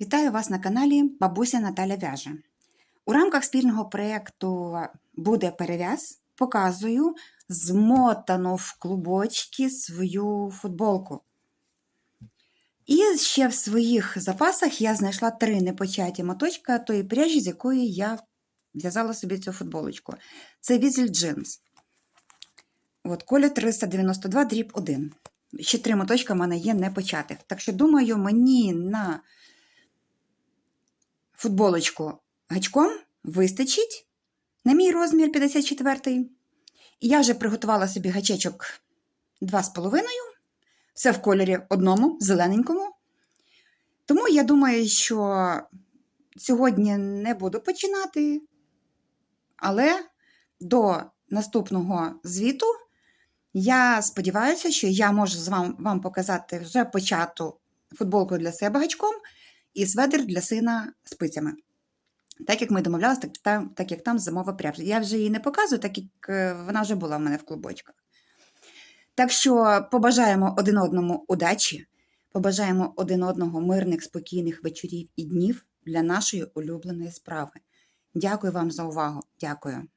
Вітаю вас на каналі Бабуся Наталя Вяже. У рамках спільного проєкту Буде перев'яз показую змотану в клубочки свою футболку. І ще в своїх запасах я знайшла три непочаті моточка тої пряжі, з якої я в'язала собі цю футболочку. Це Візель Джинс. От, колір 392 дріб 1. Ще три моточка в мене є непочатих. Так що, думаю, мені на футболочку гачком вистачить на мій розмір 54 І я вже приготувала собі гачечок 2,5. Все в кольорі одному, зелененькому. Тому я думаю, що сьогодні не буду починати, але до наступного звіту я сподіваюся, що я можу з вам, вам показати вже почату футболку для себе гачком і сведер для сина спицями. Так як ми домовлялися, так, там, так як там зимова пряжа. Я вже її не показую, так як е, вона вже була в мене в клубочках. Так що побажаємо один одному удачі, побажаємо один одного мирних, спокійних вечорів і днів для нашої улюбленої справи. Дякую вам за увагу. Дякую.